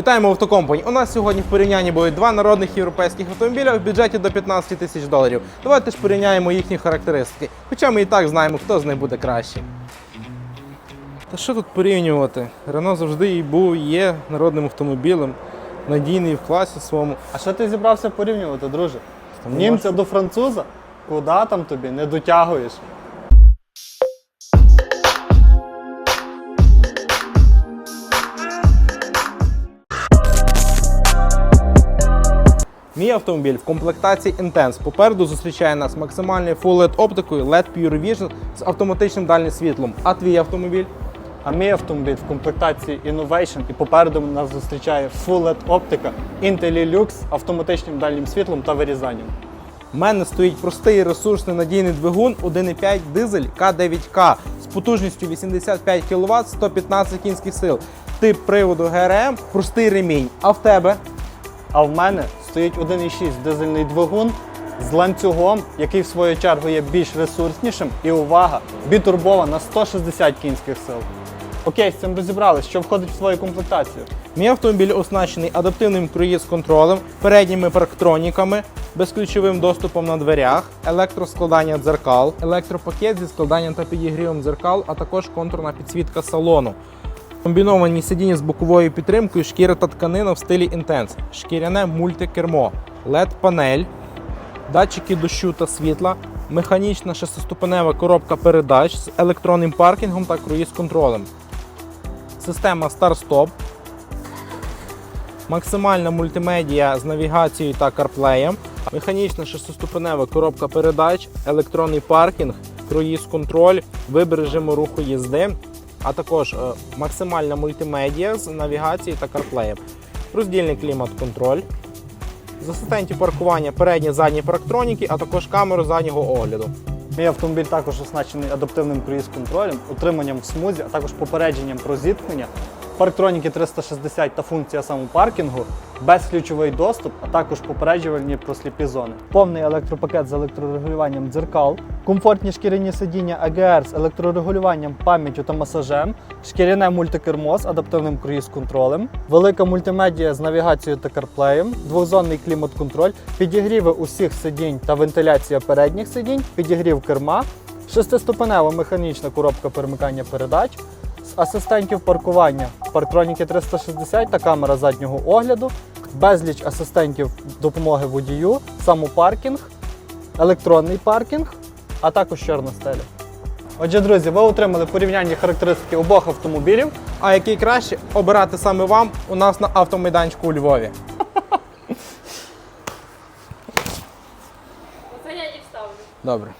Вітаємо в автокомпані. У нас сьогодні в порівнянні будуть два народних європейських автомобіля в бюджеті до 15 тисяч доларів. Давайте ж порівняємо їхні характеристики. Хоча ми і так знаємо, хто з них буде кращий. Та що тут порівнювати? Рено завжди і був, і є народним автомобілем, надійний в класі своєму. А що ти зібрався порівнювати, друже? Там Німця до француза? Куди там тобі? Не дотягуєш. Мій автомобіль в комплектації Intense. Попереду зустрічає нас максимальною Full LED оптикою LED Pure Vision з автоматичним дальнім світлом. А твій автомобіль? А мій автомобіль в комплектації Innovation і попереду нас зустрічає Full LED оптика IntelliLux з автоматичним дальнім світлом та вирізаннем. У мене стоїть простий ресурсний надійний двигун 1,5 дизель К9К з потужністю 85 кВт 115 кінських сил. Тип приводу ГРМ, простий ремінь. А в тебе? А в мене стоїть 1,6 дизельний двигун з ланцюгом, який в свою чергу є більш ресурснішим. І увага! Бітурбова на 160 кінських сил. Окей, з цим розібрались, що входить в свою комплектацію. Мій автомобіль оснащений адаптивним круїз-контролем, передніми парктроніками, безключовим доступом на дверях, електроскладання дзеркал, електропакет зі складанням та підігрівом дзеркал, а також контурна підсвітка салону. Комбіновані сидіння з боковою підтримкою, шкіра та тканина в стилі Intense, шкіряне мультикермо, LED-панель, датчики дощу та світла, механічна шестиступенева коробка передач з електронним паркінгом та круїз-контролем. Система старт-стоп, максимальна мультимедіа з навігацією та CarPlay, механічна шестиступенева коробка передач, електронний паркінг, круїз-контроль, вибір режиму руху їзди, а також е, максимальна мультимедіа з навігацією та CarPlay, роздільний клімат-контроль, з асистентів паркування передні задні парктроніки, а також камеру заднього огляду. Мій автомобіль також оснащений адаптивним круїз-контролем, утриманням в смузі, а також попередженням про зіткнення, парктроніки 360 та функція самопаркінгу, безключовий доступ, а також попереджувальні про сліпі зони. Повний електропакет з електрорегулюванням дзеркал, комфортні шкіряні сидіння AGR з електрорегулюванням, пам'яттю та масажем, шкіряне мультикермо з адаптивним круїз-контролем, велика мультимедіа з навігацією та карплеєм, двохзонний клімат-контроль, підігріви усіх сидінь та вентиляція передніх сидінь, підігрів керма, шестиступенева механічна коробка перемикання передач, з асистентів паркування, парктроніки 360 та камера заднього огляду, безліч асистентів допомоги водію, самопаркінг, електронний паркінг, а також чорна стеля. Отже, друзі, ви отримали порівняння характеристики обох автомобілів. А який краще обирати саме вам у нас на автомайданчику у Львові. Оце я і вставлю. Добре.